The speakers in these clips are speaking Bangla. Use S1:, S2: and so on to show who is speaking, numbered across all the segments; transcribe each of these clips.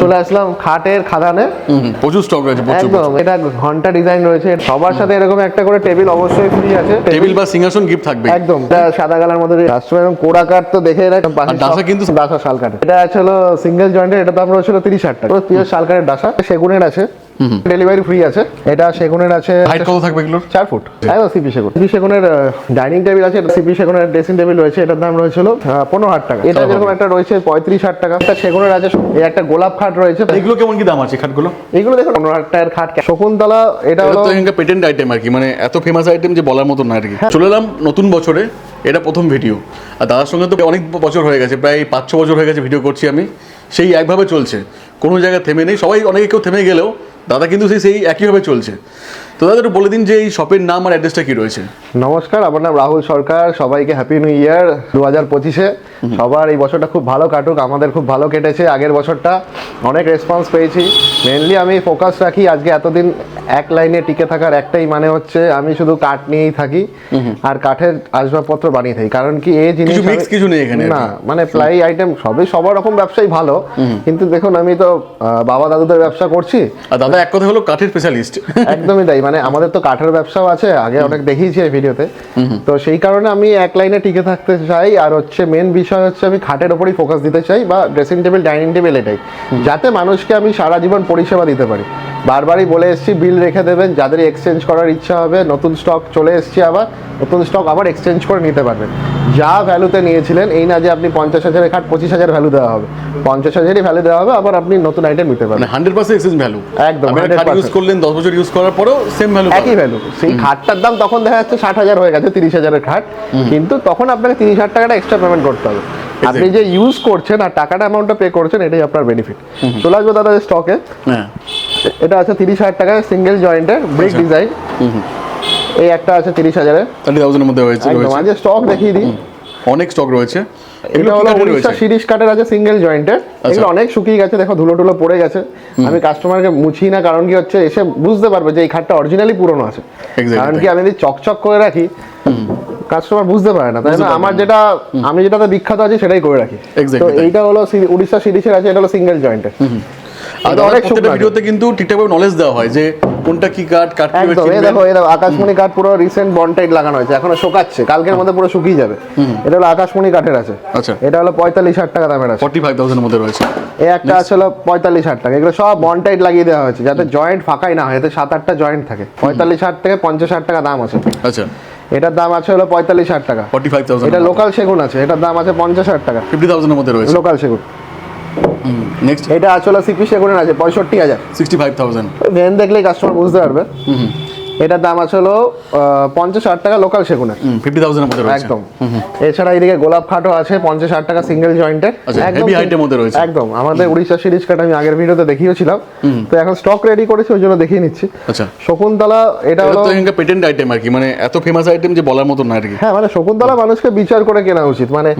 S1: চলে আসলাম খাটের খাদানে।
S2: প্রচুর স্টক রয়েছে
S1: একদম এটা ঘণ্টা ডিজাইন রয়েছে। সবার সাথে এরকম একটা করে টেবিল অবশ্যই ফ্রি আছে।
S2: টেবিল বা সিংহাসন গিফট থাকবে।
S1: একদম এটা সাদা কালার মধ্যে কাস্টমার এবং কোড়া কাঠ তো দেখে
S2: কিন্তু-
S1: ডাসা শাল কাঠ এটা আছে হলো সিঙ্গেল জয়েন্টের এটা দাম রয়েছিল তিরিশ হাজার টাকা। পিওর শাল কাঠের ডাসা। সেগুনের আছে। ডেলিভারি ফ্রি আছে। এটা সেগুনের আছে
S2: হাইট কত থাকবে এগুলোর?
S1: চার ফুট। একদম সিপি সেগুন। সিপি সেগুনের ডাইনিং টেবিল আছে সিপি সেগুনের ড্রেসিং টেবিল রয়েছে এটার দাম রয়েছিল পনেরো হাজার টাকা। এটা যেরকম একটা রয়েছে পঁয়ত্রিশ হাজার টাকা। একটা সেগুনের আছে এই একটা গোলাপ খাট রয়েছে।
S2: এগুলো কেমন কি দাম আছে খাটগুলো?
S1: এগুলো দেখুন পনেরো হাজার টাকার খাট। শকুন্তলা এটা
S2: এটা
S1: হলো
S2: তো এখানকার পেটেন্ট আইটেম আর কি মানে এত ফেমাস আইটেম যে বলার মতো না আর কি। চলে এলাম নতুন বছরে এটা প্রথম ভিডিও আর দাদার সঙ্গে তো অনেক বছর হয়ে গেছে প্রায় পাঁচ ছ বছর হয়ে গেছে ভিডিও করছি আমি। সেই একভাবে চলছে। কোনো জায়গায় থেমে নেই সবাই অনেকে কেউ থেমে গেলেও দাদা কিন্তু সেই সেই একইভাবে চলছে। তো দাদা একটু বলে দিন যে এই শপের নাম আর অ্যাড্রেসটা কী রয়েছে?
S1: নমস্কার, আমার নাম রাহুল সরকার, সবাইকে হ্যাপি নিউ ইয়ার দু হাজার পঁচিশে। সবার এই বছরটা খুব ভালো কাটুক আমাদের খুব ভালো কেটেছে আগের বছরটা অনেক রেসপন্স পেয়েছি। মেনলি আমি ফোকাস রাখি আজকে এতদিন এক লাইনে টিকে থাকার একটাই মানে হচ্ছে আমি শুধু কাঠ নিয়েই থাকি আর কাঠের আসবাবপত্র বানিয়ে থাকি। কারণ কি এই জিনিস
S2: কিছু কিছু নেই এখানে
S1: না মানে প্লাই আইটেম সবই সবার রকম ব্যবসাই ভালো। কিন্তু দেখুন আমি তো বাবা দাদুদের ব্যবসা করছি।
S2: আর দাদা এক কথা হলো কাঠের স্পেশালিস্ট
S1: একদমই তাই। মানে আমাদের তো কাঠের ব্যবসাও আছে আগে অনেক দেখিয়েছি এই ভিডিওতে তো। সেই কারণে আমি এক লাইনে টিকে থাকতে চাই। আর হচ্ছে মেন বিষয় হচ্ছে আমি খাটের ওপরেই ফোকাস দিতে চাই বা ড্রেসিং টেবিল ডাইনিং টেবিল এটাই। যাতে মানুষকে আমি সারা জীবন পরিষেবা দিতে পারি। বারবারই বলে এসছি বিল রেখে দেবেন যাদের এক্সচেঞ্জ করার ইচ্ছা হবে নতুন স্টক চলে এসেছি আবার নতুন স্টক আবার এক্সচেঞ্জ করে নিতে পারবেন যা ভ্যালুতে নিয়েছিলেন এই না যে আপনি পঞ্চাশ হাজারের খাট পঁচিশ হাজার ভ্যালু দেওয়া হবে। পঞ্চাশ হাজারই ভ্যালু দেওয়া হবে আবার আপনি নতুন আইটেম নিতে পারবেন।
S2: হান্ড্রেড পার্সেন্ট এক্সচেঞ্জ ভ্যালু
S1: একদম,
S2: আপনি একটা খাট
S1: 100%
S2: ইউজ করলেন দশ বছর ইউজ করার পরেও সেম ভ্যালু
S1: একই ভ্যালু সেই খাটটার দাম তখন দেখা যাচ্ছে ষাট হাজার হয়ে গেছে তিরিশ হাজারের খাট। কিন্তু তখন আপনাকে তিরিশ হাজার টাকাটা এক্সট্রা পেমেন্ট করতে হবে। আপনি যে ইউজ করছেন আর টাকাটা অ্যামাউন্টটা পে করছেন এটাই আপনার বেনিফিট চলে আসব দাদা স্টকে
S2: হ্যাঁ।
S1: এটা আছে তিরিশ হাজার টাকায় সিঙ্গেল জয়েন্টের ব্রিক। ডিজাইন এই একটা আছে তিরিশ হাজারের।
S2: থার্টি থাউজেন্ডের মধ্যে হয়েছে রয়েছে।
S1: স্টক দেখিয়ে দিই।
S2: অনেক স্টক রয়েছে। এগুলো
S1: হলো উড়িষ্যা সিরিজ কাঠের আছে সিঙ্গেল জয়েন্টের এগুলো অনেক শুকিয়ে গেছে দেখো ধুলো টুলো পড়ে গেছে। আমি কাস্টমারকে মুছি না কারণ কি হচ্ছে এসে বুঝতে পারবে যে এই খাটটা অরিজিনালি পুরনো আছে। কারণ কি আমি যদি চকচক করে রাখি কাস্টমার বুঝতে পারে না। তাই না? আমার যেটা আমি যেটাতে বিখ্যাত আছে সেটাই করে রাখি। তো এইটা হলো উড়িষ্যা সিরিজের আছে এটা হলো সিঙ্গেল জয়েন্টের
S2: অনেক
S1: অনেক
S2: প্রত্যেকটা ভিডিওতে কিন্তু ঠিকঠাকভাবে নলেজ দেওয়া হয় যে কোনটা কি কাঠ কাঠ কীভাবে
S1: একদম এই দেখো এই দেখো আকাশমণি কাঠ পুরো রিসেন্ট বন্টাইট লাগানো হয়েছে এখনও শোকাচ্ছে কালকের মধ্যে পুরো শুকিয়ে যাবে। এটা হলো আকাশমণি কাঠের আছে।
S2: আচ্ছা।
S1: এটা হলো পঁয়তাল্লিশ হাজার টাকা দামের আছে।
S2: ফর্টি ফাইভ থাউজেন্ডের মধ্যে রয়েছে।
S1: এই একটা আছে হলো পঁয়তাল্লিশ হাজার টাকা এগুলো সব বন্টাইট লাগিয়ে দেওয়া হয়েছে যাতে জয়েন্ট ফাঁকাই না হয় এতে সাত আটটা জয়েন্ট থাকে। পঁয়তাল্লিশ হাজার থেকে পঞ্চাশ হাজার টাকা দাম আছে।
S2: আচ্ছা।
S1: এটার দাম আছে হলো পঁয়তাল্লিশ হাজার টাকা।
S2: ফর্টি ফাইভ থাউজেন্ড
S1: এটা লোকাল সেগুন আছে এটার দাম আছে পঞ্চাশ হাজার টাকা।
S2: ফিফটি থাউজেন্ডের মধ্যে রয়েছে।
S1: লোকাল সেগুন।
S2: নেক্সট
S1: এটা আসলে সিপি সেগুনের আছে পঁয়ষট্টি হাজার।
S2: সিক্সটি ফাইভ থাউজেন্ড
S1: ভ্যান দেখলেই কাস্টমার বুঝতে পারবে। এটার দাম আছে হলো পঞ্চাশ ষাট টাকা লোকাল সেগুনের।
S2: ফিফটি থাউজেন্ডের মধ্যে রয়েছে।
S1: একদম। এছাড়া এদিকে গোলাপ খাটও আছে পঞ্চাশ ষাট টাকা সিঙ্গেল জয়েন্টের
S2: মধ্যে রয়েছে।
S1: একদম। আমাদের উড়িষ্যা সিরিজ কাট আমি আগের ভিডিওতে দেখিয়েছিলাম। তো এখন স্টক রেডি করেছি ওই জন্য দেখিয়ে নিচ্ছি।
S2: আচ্ছা।
S1: শকুন্তলা এটা
S2: এটা
S1: হলো
S2: এখানকার পেটেন্ট আইটেম আর কি মানে এত ফেমাস আইটেম যে বলার মতো না আর কি।
S1: হ্যাঁ মানে শকুন্তলা মানুষকে বিচার করে কেনা উচিত মানে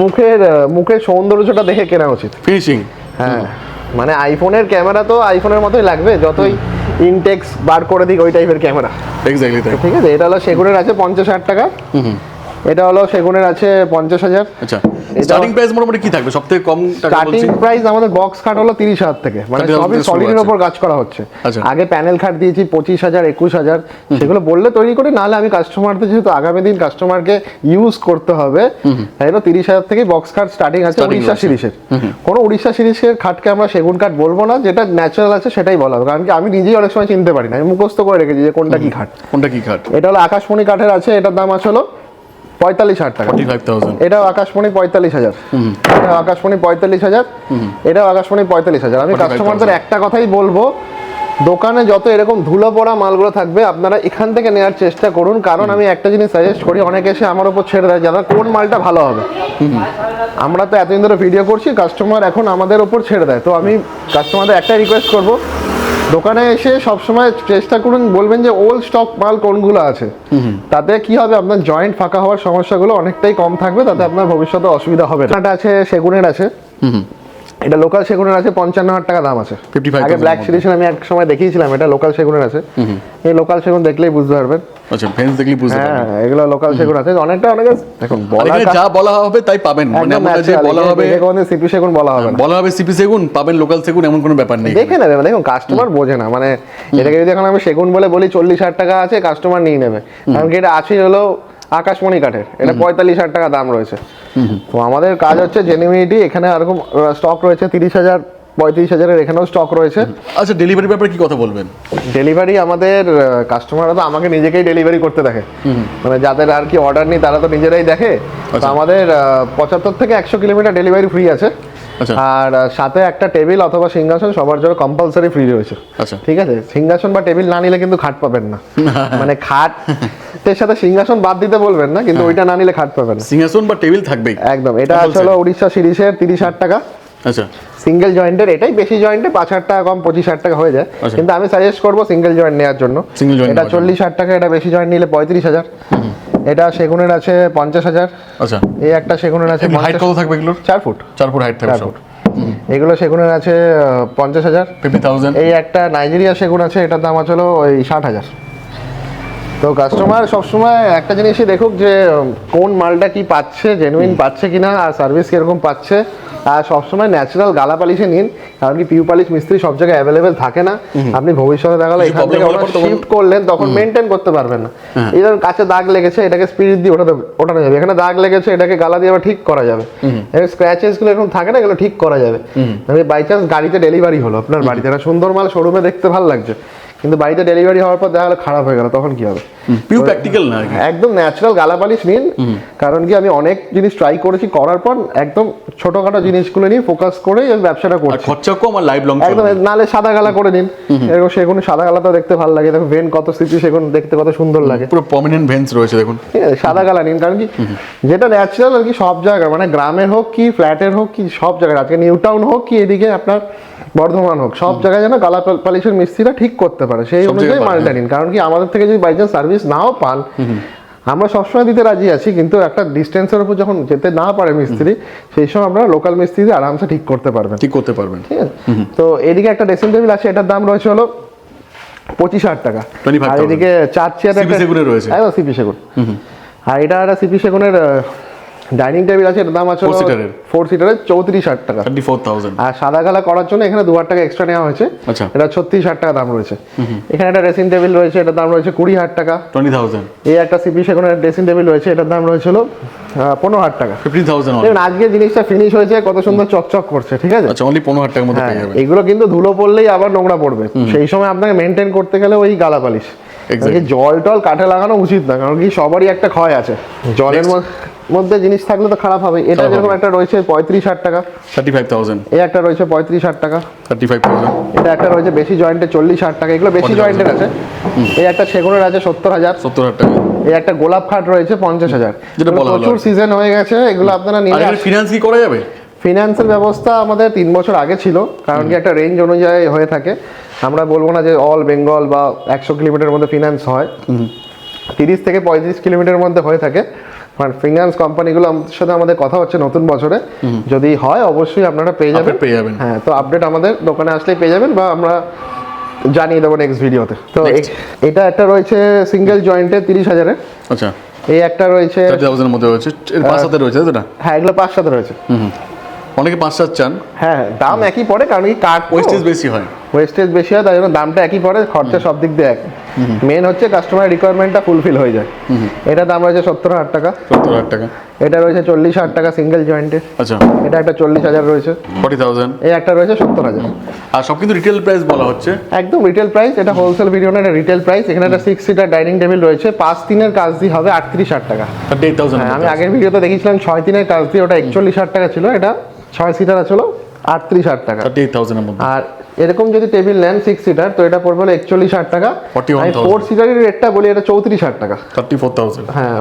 S1: মুখের মুখের সৌন্দর্যটা দেখে কেনা উচিত।
S2: ফিনিশিং
S1: হ্যাঁ মানে আইফোনের ক্যামেরা তো আইফোনের মতোই লাগবে যতই ইনটেক্স বার করে দিক ওই টাইপের ক্যামেরা
S2: এক্স্যাক্টলি তাই।
S1: ঠিক আছে? এটা হলো সেগুনের আছে পঞ্চাশ হাজার টাকা। এটা হলো সেগুনের আছে পঞ্চাশ হাজার।
S2: আচ্ছা। স্টার্টিং প্রাইস মোটামুটি কি থাকবে? সব থেকে কম টাকা
S1: স্টার্টিং প্রাইস আমাদের বক্স খাট হলো তিরিশ হাজার থেকে। মানে সবই সলিডের উপর কাজ করা হচ্ছে।
S2: আচ্ছা।
S1: আগে প্যানেল খাট দিয়েছি পঁচিশ হাজার একুশ হাজার। সেগুলো বললে তৈরি করি নাহলে আমি কাস্টমারদের যেহেতু আগামী দিন কাস্টমারকে ইউজ করতে হবে তাই জন্য তিরিশ হাজার থেকে বক্স খাট স্টার্টিং আছে উড়িষ্যা। সিরিজের। কোনো উড়িষ্যা সিরিজের খাটকে আমরা সেগুন কাঠ বলব না যেটা ন্যাচারাল আছে সেটাই বলা হবে। কারণ কি আমি নিজেই অনেক সময় চিনতে পারি না আমি মুখস্থ করে রেখেছি যে কোনটা কি খাট
S2: কোনটা কি খাট
S1: এটা হলো আকাশমণি কাঠের আছে এটার দাম আছে হলো পঁয়তাল্লিশ হাজার টাকা। এটাও আকাশমণি পঁয়তাল্লিশ হাজার। এটাও আকাশমণি পঁয়তাল্লিশ হাজার। এটাও আকাশমণি পঁয়তাল্লিশ হাজার। আমি কাস্টমারদের একটা কথাই বলব দোকানে যত এরকম ধুলো পড়া মালগুলো থাকবে আপনারা এখান থেকে নেওয়ার চেষ্টা করুন। কারণ আমি একটা জিনিস সাজেস্ট করি অনেকে এসে আমার উপর ছেড়ে দেয় যারা কোন মালটা ভালো হবে। আমরা তো এতদিন ধরে ভিডিও করছি কাস্টমার এখন আমাদের উপর ছেড়ে দেয়। তো আমি কাস্টমারদের একটা রিকোয়েস্ট করব দোকানে এসে সবসময় চেষ্টা করুন বলবেন যে ওল্ড স্টক মাল কোনগুলো আছে। তাতে কি হবে? আপনার জয়েন্ট ফাঁকা হওয়ার সমস্যাগুলো অনেকটাই কম থাকবে তাতে আপনার ভবিষ্যতে অসুবিধা হবে না। আছে সেগুনের আছে। এটা লোকাল সেগুনের আছে পঞ্চান্ন হাজার টাকা দাম আছে। আগে ব্ল্যাক
S2: মধ্যে।
S1: আমি এক সময় দেখিয়েছিলাম এটা লোকাল সেগুনের আছে। এই লোকাল সেগুন দেখলেই বুঝতে পারবেন।
S2: আচ্ছা ফেন্স দেখলেই বুঝতে
S1: হ্যাঁ এগুলো লোকাল সেগুন আছে। অনেকটা অনেকে দেখুন বলা
S2: এখানে যা বলা হবে তাই পাবেন। মানে যে বলা হবে
S1: সিপি সেগুন বলা হবে
S2: বলা হবে সিপি সেগুন পাবেন লোকাল সেগুন এমন কোনো ব্যাপার নেই
S1: দেখে নেবে দেখুন কাস্টমার বোঝে না। মানে এটাকে যদি এখন আমি সেগুন বলে বলি চল্লিশ হাজার টাকা আছে কাস্টমার নিয়ে নেবে। কারণ কি এটা আছে হলো আকাশমণি কাঠের। এটা পঁয়তাল্লিশ হাজার টাকা দাম রয়েছে। তো আমাদের কাজ হচ্ছে জেনুইনিটি এখানে এরকম স্টক রয়েছে তিরিশ হাজার পঁয়ত্রিশ হাজারের এখানেও স্টক রয়েছে।
S2: আচ্ছা ডেলিভারি ব্যাপারে কি কথা বলবেন?
S1: ডেলিভারি আমাদের কাস্টমাররা তো আমাকে নিজেকেই ডেলিভারি করতে দেখে। মানে যাদের আর কি অর্ডার নেই তারা তো নিজেরাই দেখে। তো
S2: আচ্ছা।
S1: আমাদের পঁচাত্তর থেকে একশো কিলোমিটার ডেলিভারি ফ্রি আছে। আর সাথে একটা টেবিল অথবা সিংহাসন সবার জন্য কম্পালসারি ফ্রি রয়েছে।
S2: আচ্ছা।
S1: ঠিক আছে? সিংহাসন বা টেবিল না নিলে কিন্তু খাট পাবেন না। মানে খাটের সাথে সিংহাসন বাদ দিতে বলবেন না কিন্তু ওইটা না নিলে খাট পাবেন
S2: সিংহাসন বা টেবিল থাকবেই।
S1: একদম। এটা আসলে উড়িষ্যা সিরিজের তিরিশ হাজার টাকা।
S2: আচ্ছা।
S1: সিঙ্গেল জয়েন্টের এটাই বেশি জয়েন্টে পাঁচ হাজার টাকা কম পঁচিশ হাজার টাকা হয়ে যায়।
S2: আচ্ছা।
S1: কিন্তু আমি সাজেস্ট করব সিঙ্গেল জয়েন্ট নেওয়ার জন্য। এটা চল্লিশ হাজার টাকা এটা বেশি জয়েন্ট নিলে পঁয়ত্রিশ হাজার। এটা সেগুনের আছে পঞ্চাশ হাজার।
S2: আচ্ছা।
S1: এই একটা সেগুনের আছে
S2: হাইট কত থাকবে এগুলোর?
S1: চার ফুট।
S2: চার ফুট হাইট থাকবে
S1: এগুলো সেগুনের আছে পঞ্চাশ হাজার।
S2: ফিফটি থাউজেন্ড
S1: এই একটা নাইজেরিয়া সেগুন আছে এটার দাম আছে হলো ওই ষাট হাজার। তো কাস্টমার সবসময় একটা জিনিসই দেখুক যে কোন মালটা কি পাচ্ছে জেনুইন পাচ্ছে কিনা আর সার্ভিস কীরকম পাচ্ছে। সবসময় ন্যাচারাল গালা পালিশে নিন কারণ কি পিউ পালিশ মিস্ত্রি সব জায়গায় অ্যাভেলেবেল থাকে না। আপনি ভবিষ্যতে দেখালে
S2: কিছু
S1: এখান থেকে শিফট করলেন তখন মেনটেন করতে পারবেন না। এই ধরুন কাছে দাগ লেগেছে এটাকে স্পিরিট দিয়ে ওঠাতে ওঠানো যাবে। এখানে দাগ লেগেছে এটাকে গালা দিয়ে আবার ঠিক করা যাবে। স্ক্র্যাচেসগুলো এরকম থাকে না এগুলো ঠিক করা যাবে। বাই চান্স গাড়িতে ডেলিভারি হলো। আপনার বাড়িতে একটা সুন্দর মাল শোরুমে দেখতে ভালো লাগছে। কিন্তু বাড়িতে ডেলিভারি হওয়ার পর দেখা গেলো খারাপ হয়ে গেল তখন কি হবে?
S2: পিউ প্র্যাকটিক্যাল না
S1: একদম ন্যাচারাল গালা পালিশ নিন কারণ কি আমি অনেক জিনিস ট্রাই করেছি করার পর একদম ছোটখাটো জিনিসগুলো নিয়ে ফোকাস করে এই ব্যবসাটা করছি।
S2: খরচা কম আর লাইভ লং
S1: একদম নালে সাদা গালা করে নিন। এরকম সেগুন সাদা গালাটা দেখতে ভালো লাগে। দেখো ভেন কত স্মৃতি সেগুন দেখতে কত সুন্দর লাগে।
S2: পুরো প্রমিনেন্ট ভেন্স রয়েছে দেখুন।
S1: সাদা গালা নিন কারণ কি যেটা ন্যাচারাল আর কি সব জায়গায় মানে গ্রামের হোক কি ফ্ল্যাটের হোক কি সব জায়গায় আজকে নিউ টাউন হোক কি এদিকে আপনার বর্ধমান হোক সব জায়গায় যেন গালা পালিশের মিস্ত্রিরা ঠিক করতে পারে। সেই অনুযায়ী মালটা নিন কারণ কি আমাদের থেকে যদি বাই চান্স সার্ভিস নাও পান আমরা সবসময় দিতে রাজি আছি কিন্তু একটা ডিস্টেন্সের উপর যখন যেতে না পারে মিস্ত্রি সেই সময় আমরা লোকাল মিস্ত্রি আরামসে ঠিক করতে পারবেন।
S2: ঠিক করতে পারবেন।
S1: ঠিক আছে? তো এদিকে একটা ড্রেসিং টেবিল আছে এটার দাম রয়েছে হলো পঁচিশ হাজার টাকা। আর এদিকে চার চেয়ার
S2: CP সেগুনের রয়েছে।
S1: একদম সিপি সেগুন। আর এটা একটা সিপি সেগুনের ডাইনিং টেবিল আছে এটার দাম আছে
S2: Four seater-এর।
S1: ফোর সিটারের চৌত্রিশ হাজার টাকা।
S2: থার্টি ফোর থাউজেন্ড
S1: আর সাদা কালা করার জন্য এখানে দু হাজার টাকা এক্সট্রা নেওয়া হয়েছে।
S2: আচ্ছা।
S1: এটা ছত্রিশ হাজার টাকা দাম রয়েছে। এখানে একটা ড্রেসিং টেবিল রয়েছে এটার দাম রয়েছে কুড়ি হাজার টাকা।
S2: টোয়েন্টি থাউজেন্ড
S1: এই একটা সিপি সেগুনের ড্রেসিং টেবিল রয়েছে এটার দাম পনেরো হাজার টাকা।
S2: ফিফটি থাউজেন্ড
S1: দেখুন আজকে জিনিসটা ফিনিশ হয়েছে কত সুন্দর চকচক করছে ঠিক আছে?
S2: আচ্ছা অনলি পনেরো হাজার টাকার মধ্যে
S1: হ্যাঁ,
S2: পেয়ে
S1: এগুলো কিন্তু ধুলো পড়লেই আবার নোংরা পড়বে। সেই সময় আপনাকে মেনটেন করতে গেলে ওই গালা পালিশ. জল টল কাঠে লাগানো উচিত না কারণ কি সবারই একটা ক্ষয় আছে। জলের মধ্যে- মধ্যে জিনিস থাকলে তো খারাপ হবে। এটা যেরকম একটা রয়েছে পঁয়ত্রিশ হাজার টাকা।
S2: থার্টি ফাইভ থাউজেন্ড
S1: এই একটা রয়েছে পঁয়ত্রিশ হাজার টাকা।
S2: থার্টি ফাইভ থাউজেন্ড
S1: এটা একটা রয়েছে বেশি জয়েন্টে চল্লিশ হাজার টাকা। এগুলো বেশি জয়েন্টের আছে। এই একটা সেগুনের আছে সত্তর হাজার।
S2: সত্তর হাজার টাকা।
S1: এই একটা গোলাপ খাট রয়েছে পঞ্চাশ হাজার।
S2: যেটা
S1: প্রচুর সিজন হয়ে গেছে এগুলো আপনারা নিয়ে
S2: ফিনান্স কি করা যাবে?
S1: ফিনান্সের ব্যবস্থা আমাদের তিন বছর আগে ছিল কারণ কি একটা রেঞ্জ অনুযায়ী হয়ে থাকে। আমরা বলব না যে অল বেঙ্গল বা একশো কিলোমিটার মধ্যে ফিনান্স হয়। তিরিশ থেকে পঁয়ত্রিশ কিলোমিটার মধ্যে হয়ে থাকে। মানে ফিনান্স কোম্পানিগুলো আমাদের সাথে আমাদের কথা হচ্ছে নতুন বছরে। যদি হয় অবশ্যই আপনারা পেয়ে যাবেন।
S2: পেয়ে যাবেন।
S1: হ্যাঁ তো আপডেট আমাদের দোকানে আসলেই পেয়ে যাবেন বা আমরা জানিয়ে দেবো নেক্সট ভিডিওতে তো এটা একটা রয়েছে সিঙ্গেল জয়েন্টে তিরিশ হাজারের।
S2: আচ্ছা।
S1: এই একটা রয়েছে
S2: থাউজেন্ডের মধ্যে রয়েছে। পাঁচ সাথে রয়েছে তো
S1: হ্যাঁ এগুলো পাঁচ সাথে রয়েছে।
S2: অনেকে পাঁচ সাত চান।
S1: হ্যাঁ হ্যাঁ, দাম একই পড়ে কারণ কি কাঠ
S2: ওয়েস্টেজ বেশি হয়।
S1: ওয়েস্টেজ বেশি হয় তাই জন্য দামটা একই পড়ে খরচা সব দিক দিয়ে এক মেন হচ্ছে কাস্টমার রিকোয়ারমেন্টটা ফুলফিল হয়ে যায়। এটা দাম রয়েছে সত্তর হাজার টাকা।
S2: সত্তর হাজার টাকা।
S1: এটা রয়েছে চল্লিশ হাজার টাকা সিঙ্গেল জয়েন্টে
S2: আচ্ছা।
S1: এটা একটা চল্লিশ হাজার রয়েছে।
S2: Forty thousand.
S1: এই একটা রয়েছে সত্তর হাজার।
S2: আর সব কিন্তু রিটেল প্রাইস বলা হচ্ছে।
S1: একদম রিটেল প্রাইস এটা হোলসেল ভিডিও না এটা রিটেল প্রাইস এখানে একটা সিক্স সিটার ডাইনিং টেবিল রয়েছে। পাঁচ তিনের কাজ দিয়ে হবে আটত্রিশ হাজার টাকা। হ্যাঁ আমি আগের ভিডিওতে দেখেছিলাম ছয় তিনের কাজ দিয়ে ওটা একচল্লিশ হাজার টাকা ছিল। এটা ছয় সিটার ছিল। আটত্রিশ হাজার টাকা। আর এরকম যদি টেবিল নেন সিক্স সিটার তো এটা পড়বে হলো একচল্লিশ হাজার টাকা।
S2: 41,000
S1: ফোর সিটারের রেটটা বলি এটা চৌত্রিশ হাজার টাকা।
S2: থার্টি ফোর থাউজেন্ড
S1: হ্যাঁ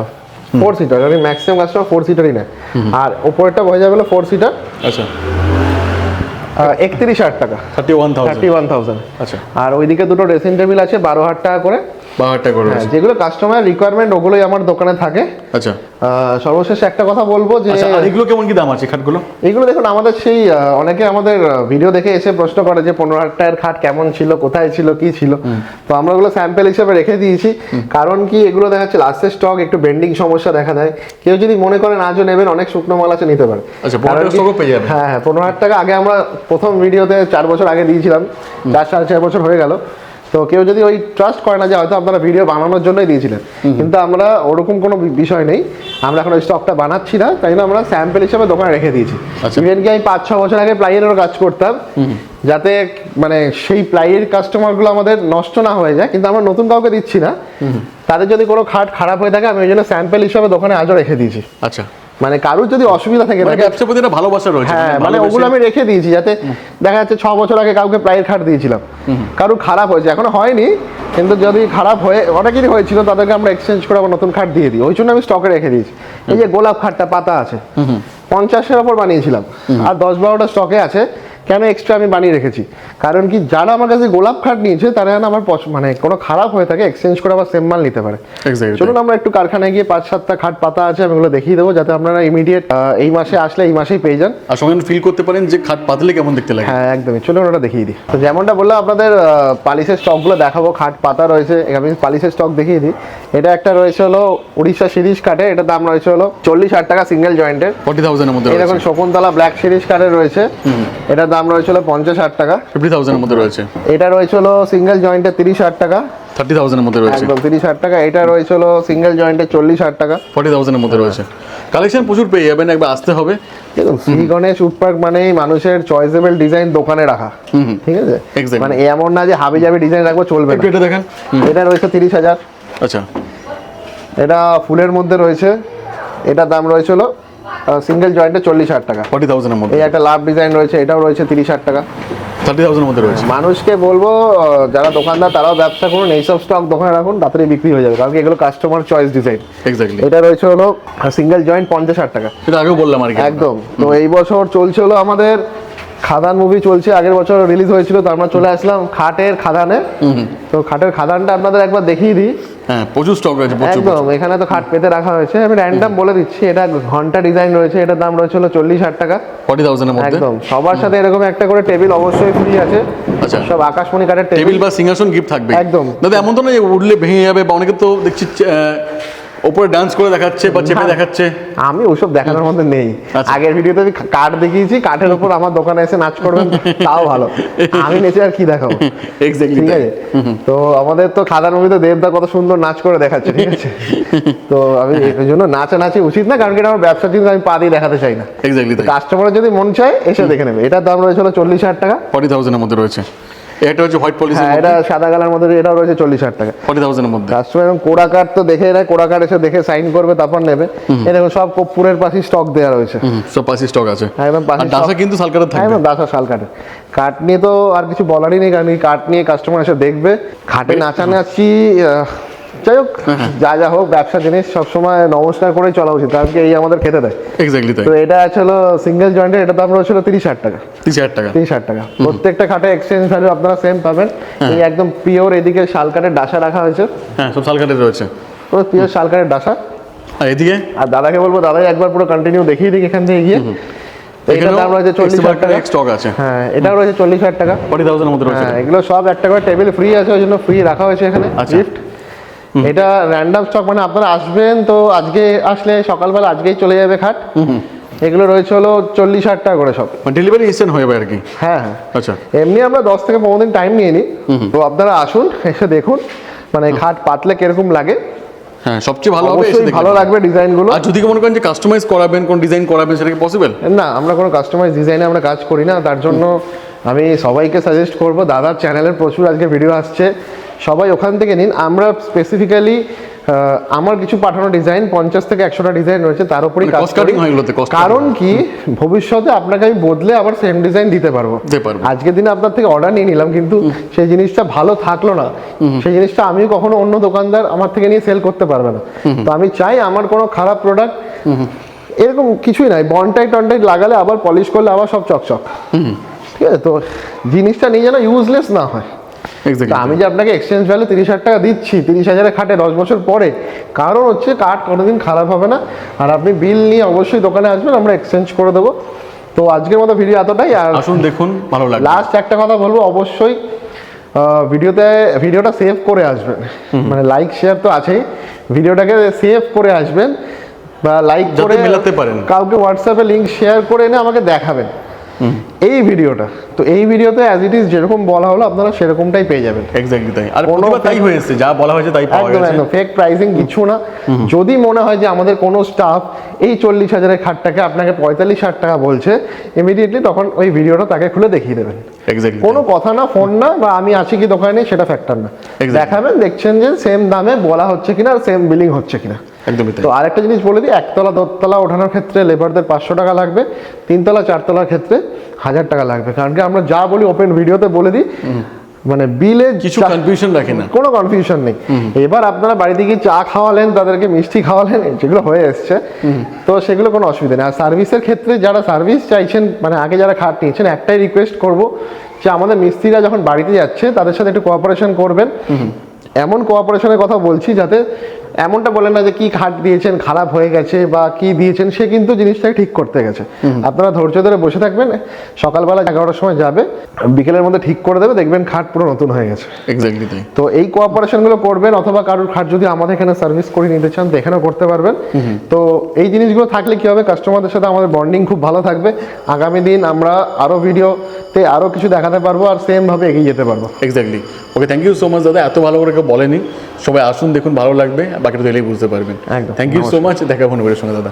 S1: ফোর সিটার আমি ম্যাক্সিমাম কাস্টমার ফোর সিটারই নেয়। আর ওপরেরটা হয়ে যাবে হলো ফোর সিটার
S2: আচ্ছা।
S1: একত্রিশ হাজার টাকা।
S2: Thirty one
S1: thirty one thousand
S2: আচ্ছা।
S1: আর ওইদিকে দুটো ড্রেসিং টেবিল আছে বারো হাজার টাকা করে।
S2: হাজার
S1: হ্যাঁ, যেগুলো কাস্টমার রিকোয়ারমেন্ট ওগুলোই আমার দোকানে থাকে।
S2: আচ্ছা।
S1: সর্বশেষ একটা কথা বলব যে
S2: আচ্ছা এগুলো কেমন কি দাম আছে খাটগুলো?
S1: এইগুলো দেখুন আমাদের সেই অনেকে আমাদের ভিডিও দেখে এসে প্রশ্ন করে যে পনেরো হাজার টাকার খাট কেমন ছিল কোথায় ছিল কি ছিল। তো আমরা ওগুলো স্যাম্পেল হিসেবে রেখে দিয়েছি। কারণ কি এগুলো দেখা যাচ্ছে লাস্টের স্টক একটু বেন্ডিং সমস্যা দেখা দেয়। কেউ যদি মনে করেন আজও নেবেন অনেক শুকনো মাল আছে নিতে পারে।
S2: আচ্ছা।
S1: হ্যাঁ হ্যাঁ পনেরো হাজার টাকা আগে আমরা প্রথম ভিডিওতে চার বছর আগে দিয়েছিলাম। চার সাড়ে চার বছর হয়ে গেল। তো কেউ যদি ওই ট্রাস্ট করে না যে হয়তো আপনারা ভিডিও বানানোর জন্যই দিয়েছিলেন। কিন্তু আমরা ওরকম কোনো বিষয় নেই। আমরা এখন ওই স্টকটা বানাচ্ছি না তাই জন্য আমরা স্যাম্পেল হিসেবে দোকানে রেখে দিয়েছি।
S2: আচ্ছা।
S1: ইভেন কি আমি পাঁচ ছ বছর আগে প্লাইয়েরও কাজ করতাম। যাতে মানে সেই প্লাইয়ের কাস্টমারগুলো আমাদের নষ্ট না হয়ে যায়। কিন্তু আমরা নতুন কাউকে দিচ্ছি না। তাদের যদি কোনো খাট খারাপ হয়ে থাকে আমি ওই জন্য স্যাম্পেল হিসেবে দোকানে আজও রেখে দিয়েছি।
S2: আচ্ছা।
S1: মানে কারোর যদি অসুবিধা থাকে
S2: মানে ব্যবসার প্রতি একটা ভালোবাসা রয়েছে
S1: হ্যাঁ মানে ওগুলো আমি রেখে দিয়েছি যাতে দেখা যাচ্ছে ছ বছর আগে কাউকে প্রায়ের খাট দিয়েছিলাম। কারোর খারাপ হয়েছে এখনও হয়নি কিন্তু যদি খারাপ হয়ে অনেকেরই হয়েছিল তাদেরকে আমরা এক্সচেঞ্জ করে আবার নতুন খাট দিয়ে দিই। ওই জন্য আমি স্টকে রেখে দিয়েছি। এই যে গোলাপ খাটটা পাতা আছে। পঞ্চাশের ওপর বানিয়েছিলাম। আর দশ বারোটা স্টকে আছে। কেন এক্সট্রা আমি বানিয়ে রেখেছি? কারণ কি যারা আমার কাছে গোলাপ খাট নিয়েছে তারা যেন আমার মানে কোনো খারাপ হয়ে থাকে এক্সচেঞ্জ করে আবার সেম মাল নিতে পারে। চলুন আমরা একটু কারখানায় গিয়ে পাঁচ সাতটা খাট পাতা আছে আমি ওগুলো দেখিয়ে দেবো যাতে আপনারা ইমিডিয়েট এই মাসে আসলে এই মাসেই পেয়ে যান।
S2: আর সঙ্গে ফিল করতে পারেন যে খাট পাতলে কেমন দেখতে লাগে।
S1: হ্যাঁ একদমই। চলুন ওটা দেখিয়ে দিই। তো যেমনটা বললাম আপনাদের পালিশের স্টকগুলো দেখাবো খাট পাতা রয়েছে আমি পালিশের স্টক দেখিয়ে দিই। এটা একটা রয়েছে হলো উড়িষ্যা সিরিজ কাঠে এটা দাম রয়েছে হলো চল্লিশ হাজার টাকা সিঙ্গেল জয়েন্টের
S2: ফর্টি থাউজেন্ডের মধ্যে রয়েছে।
S1: শকুন্তলা ব্ল্যাক সিরিজ কাঠের রয়েছে। এটার দাম রয়েছে হলো পঞ্চাশ হাজার টাকা।
S2: ফিফটি থাউজেন্ডের মধ্যে রয়েছে।
S1: এটা রয়েছে হলো সিঙ্গেল জয়েন্টের তিরিশ হাজার টাকা।
S2: থার্টি থাউজেন্ডের মধ্যে রয়েছে।
S1: একদম তিরিশ হাজার টাকা। এটা রয়েছে হলো সিঙ্গেল জয়েন্টের চল্লিশ হাজার টাকা।
S2: ফর্টি থাউজেন্ডের মধ্যে রয়েছে। কালেকশন প্রচুর পেয়ে যাবেন একবার আসতে হবে।
S1: দেখুন শ্রী গণেশ উৎপার্ক মানেই মানুষের চয়েসেবল ডিজাইন দোকানে রাখা। ঠিক আছে. মানে এমন না যে হাবি জাবি ডিজাইন রাখব চলবে না।
S2: এটা দেখেন।
S1: এটা রয়েছে তিরিশ হাজার।
S2: আচ্ছা।
S1: এটা ফুলের মধ্যে রয়েছে। এটা দাম রয়েছে হলো সিঙ্গেল জয়েন্টে চল্লিশ হাজার টাকা।
S2: ফর্টি থাউজেন্ডের মধ্যে।
S1: এই একটা লাভ ডিজাইন রয়েছে এটাও রয়েছে তিরিশ হাজার টাকা।
S2: থার্টি থাউজেন্ডের মধ্যে রয়েছে।
S1: মানুষকে বলব যারা দোকানদার তারাও ব্যবসা করুন এইসব স্টক দোকানে রাখুন তাড়াতাড়ি বিক্রি হয়ে যাবে কারণ কি এগুলো কাস্টমার চয়েস ডিজাইন
S2: এক্স্যাক্টলি
S1: এটা রয়েছে হলো সিঙ্গেল জয়েন্ট পঞ্চাশ হাজার টাকা।
S2: সেটা আগেও বললাম আর কি।
S1: একদম। তো এই বছর চলছে হলো আমাদের খাদান মুভি চলছে আগের বছর রিলিজ হয়েছিল তো আমরা চলে আসলাম খাটের খাদানে। তো খাটের খাদানটা আপনাদের একবার দেখিয়ে দিই।
S2: হ্যাঁ প্রচুর স্টক রয়েছে
S1: একদম এখানে তো খাট পেতে রাখা হয়েছে। আমি র্যান্ডাম বলে দিচ্ছি এটা ঘণ্টা ডিজাইন রয়েছে এটার দাম রয়েছে হলো চল্লিশ হাজার টাকা।
S2: ফর্টি থাউজেন্ডের মধ্যে?
S1: একদম সবার সাথে এরকম একটা করে টেবিল অবশ্যই ফ্রি আছে।
S2: আচ্ছা।
S1: সব আকাশমণি কাঠের
S2: টেবিল বা সিংহাসন গিফট থাকবে
S1: একদম।
S2: দাদা এমন তো না উঠলে ভেঙে যাবে বা অনেকে তো দেখছি ওপরে ডান্স করে দেখাচ্ছে বা চেপে দেখাচ্ছে?
S1: আমি ওসব দেখানোর মধ্যে নেই।
S2: আচ্ছা।
S1: আগের ভিডিওতে আমি কাঠ দেখিয়েছি কাঠের উপর আমার দোকানে এসে নাচ করবেন তাও ভালো। আমি নেচে আর কি দেখাবো?
S2: এক্স্যাক্টলি
S1: ঠিক আছে? তো আমাদের তো খাদার মুভিতে দেবদা কত সুন্দর নাচ করে দেখাচ্ছে ঠিক আছে? তো আমি এই জন্য নাচানাচি উচিত না কারণ কি এটা আমার ব্যবসা কিন্তু আমি পা দিয়ে দেখাতে চাই না।
S2: এক্স্যাক্টলি
S1: কাস্টমারের যদি মন চায় এসে দেখে নেবে। এটার দাম রয়েছে হলো চল্লিশ হাজার টাকা।
S2: ফর্টি থাউজেন্ডের মধ্যে রয়েছে। এটা হচ্ছে হোয়াইট
S1: হ্যাঁ এটা সাদা কালার মধ্যে এটাও রয়েছে চল্লিশ হাজার টাকা।
S2: ফর্টি থাউজেন্ডের মধ্যে।
S1: কাস্টমার এবং কোড়া কার্ড তো দেখে নেয় কোড়া কার্ড এসে দেখে সাইন করবে তারপর নেবে। এরকম সব কর্পূরের পাশে স্টক দেওয়া রয়েছে।
S2: সব পাশে স্টক আছে।
S1: একদম পাশে দাসা
S2: কিন্তু সালকাটা থাকবে।
S1: একদম দাসা শাল কাঠে নিয়ে তো আর কিছু বলারই নেই কারণ এই কাঠ নিয়ে কাস্টমার এসে দেখবে। খাটে নাচানাচি যাই হোক যা যা হোক ব্যবসা জিনিস সবসময় নমস্কার করেই চলা উচিত কারণ কি এই আমাদের খেতে দেয়।
S2: এক্স্যাক্টলি তাই।
S1: তো এটা আছে হলো সিঙ্গেল জয়েন্টের এটা দাম রয়েছিল তিরিশ হাজার টাকা।
S2: তিরিশ হাজার টাকা।
S1: তিরিশ হাজার টাকা। প্রত্যেকটা খাটে এক্সচেঞ্জ ভ্যালু আপনারা সেম পাবেন। এই একদম পিওর এদিকে শাল কাঠের ডাসা রাখা হয়েছে।
S2: হ্যাঁ সব সালকাটের রয়েছে।
S1: পুরো পিওর শাল কাঠের ডাসা।
S2: আর এদিকে?
S1: আর দাদাকে বলব দাদাই একবার পুরো কন্টিনিউ দেখিয়ে দিক এখান থেকে গিয়ে।
S2: এখানেও
S1: দাম রয়েছে চল্লিশ হাজার টাকা।
S2: স্টক আছে।
S1: হ্যাঁ এটাও রয়েছে চল্লিশ হাজার টাকা।
S2: ফর্টি থাউজেন্ডের মধ্যে রয়েছে।
S1: হ্যাঁ এগুলো সব একটা করে টেবিল ফ্রি আছে ওই জন্য ফ্রি রাখা হয়েছে এখানে।
S2: আচ্ছা।
S1: গিফট এটা র্যান্ডাম স্টক মানে আপনারা আসবেন তো আজকে আসলে সকালবেলা আজকেই চলে যাবে খাট। এগুলো রয়েছে হলো চল্লিশ হাজার টাকা করে সব।
S2: ডেলিভারি ইনস্ট্যান্ট হয়ে যাবে আর কি?
S1: হ্যাঁ হ্যাঁ।
S2: আচ্ছা।
S1: এমনি আমরা দশ থেকে পনেরো দিন টাইম নিয়ে নিই। তো আপনারা আসুন এসে দেখুন মানে খাট পাতলে কীরকম লাগে।
S2: হ্যাঁ সবচেয়ে ভালো হবে
S1: অবশ্যই ভালো লাগবে ডিজাইনগুলো
S2: আর যদি মনে করেন যে কাস্টমাইজ করাবেন কোন ডিজাইন করাবেন সেটা কি পসিবল
S1: না আমরা কোনো কাস্টমাইজ ডিজাইনে আমরা কাজ করি না তার জন্য আমি সবাইকে সাজেস্ট করব দাদার চ্যানেলের প্রচুর আজকে ভিডিও আসছে। সবাই ওখান থেকে নিন। আমরা স্পেসিফিক্যালি আমার কিছু পাঠানো ডিজাইন পঞ্চাশ থেকে একশোটা ডিজাইন রয়েছে তার উপরেই
S2: মানে
S1: কারণ কি? ভবিষ্যতে আপনাকে আমি বদলে আবার সেম ডিজাইন দিতে পারব।
S2: দিতে পারব।
S1: আজকের দিনে আপনার থেকে অর্ডার নিয়ে নিলাম কিন্তু সেই জিনিসটা ভালো থাকল না। সেই জিনিসটা আমিও কখনো অন্য দোকানদার আমার থেকে নিয়ে সেল করতে পারবে না। তো আমি চাই আমার কোনো খারাপ প্রোডাক্ট এরকম কিছুই নাই। বনটাই টনটাই লাগালে আবার পলিশ করলে আবার সব চকচক। ঠিক আছে? তো জিনিসটা নিয়ে যেন ইউজলেস না হয়. আমি যে আপনাকে এক্সচেঞ্জ ভ্যালু তিরিশ হাজার টাকা দিচ্ছি তিরিশ হাজারের খাটে দশ বছর পরে কারণ হচ্ছে কাঠ কোনোদিন খারাপ হবে না। আর আপনি বিল নিয়ে অবশ্যই দোকানে আসবেন আমরা এক্সচেঞ্জ করে দেবো। তো আজকের মতো ভিডিও এতটাই আর
S2: আসুন দেখুন ভালো লাগে
S1: লাস্ট একটা কথা বলব অবশ্যই ভিডিওতে ভিডিওটা সেভ করে আসবেন। মানে লাইক শেয়ার তো আছেই। ভিডিওটাকে সেভ করে আসবেন বা লাইক করে
S2: মেলাতে পারেন।
S1: কাউকে হোয়াটসঅ্যাপে লিঙ্ক শেয়ার করে এনে আমাকে দেখাবেন। এই ভিডিওটা তো এই ভিডিওতে অ্যাজ ইট ইজ যেরকম বলা হলো আপনারা সেরকমটাই পেয়ে যাবেন।
S2: এক্স্যাক্টলি তাই। আর
S1: কোনো
S2: তাই হয়েছে যা বলা হয়েছে তাই পাওয়া গেছে।
S1: একদম ফেক প্রাইসিং কিছু না। যদি মনে হয় যে আমাদের কোনো স্টাফ এই চল্লিশ হাজারের খাটটাকে আপনাকে পঁয়তাল্লিশ হাজার টাকা বলছে ইমিডিয়েটলি তখন ওই ভিডিওটা তাকে খুলে দেখিয়ে দেবেন।
S2: এক্স্যাক্টলি
S1: কোনো কথা না ফোন না বা আমি আছি কি দোকানে সেটা ফ্যাক্টর না। দেখাবেন দেখছেন যে সেম দামে বলা হচ্ছে কিনা আর সেম বিলিং হচ্ছে কিনা।
S2: একদমই
S1: তো আরেকটা জিনিস বলে দিই একতলা দোতলা ওঠানোর ক্ষেত্রে লেবারদের পাঁচশো টাকা লাগবে তিনতলা চারতলার ক্ষেত্রে হাজার টাকা লাগবে। কারণ কি আমরা যা বলি ওপেন ভিডিওতে বলে দিই মানে বিলে
S2: কিছু কনফিউশন রাখে না।
S1: কোনো কনফিউশন নেই। এবার আপনারা বাড়িতে গিয়ে চা খাওয়ালেন তাদেরকে মিষ্টি খাওয়ালেন যেগুলো হয়ে এসছে তো সেগুলো কোনো অসুবিধা নেই। আর সার্ভিসের ক্ষেত্রে যারা সার্ভিস চাইছেন মানে আগে যারা খাট নিয়েছেন একটাই রিকোয়েস্ট করব যে আমাদের মিস্ত্রিরা যখন বাড়িতে যাচ্ছে তাদের সাথে একটু কোঅপারেশন করবেন। এমন কোঅপারেশনের কথা বলছি যাতে এমনটা বলেন না যে কি খাট দিয়েছেন খারাপ হয়ে গেছে বা কি দিয়েছেন সে কিন্তু জিনিসটাকে ঠিক করতে গেছে। আপনারা ধৈর্য ধরে বসে থাকবেন সকালবেলা এগারোটার সময় যাবে বিকেলের মধ্যে ঠিক করে দেবে দেখবেন খাট পুরো নতুন হয়ে গেছে।
S2: এক্স্যাক্টলি তাই।
S1: তো এই কোঅপারেশনগুলো করবেন অথবা কারোর খাট যদি আমাদের এখানে সার্ভিস করে নিতে চান তো এখানেও করতে পারবেন। তো এই জিনিসগুলো থাকলে কি হবে কাস্টমারদের সাথে আমাদের বন্ডিং খুব ভালো থাকবে। আগামী দিন আমরা আরও ভিডিওতে আরও কিছু দেখাতে পারব আর সেম ভাবে এগিয়ে যেতে পারব।
S2: Exactly okay thank you so much দাদা। এত ভালো করে বলেনি। সবাই আসুন দেখুন ভালো লাগবে। বাকিটা দিলেই বুঝতে পারবেন। থ্যাংক ইউ সো মাচ দেখা ফোন করে সঙ্গে দাদা।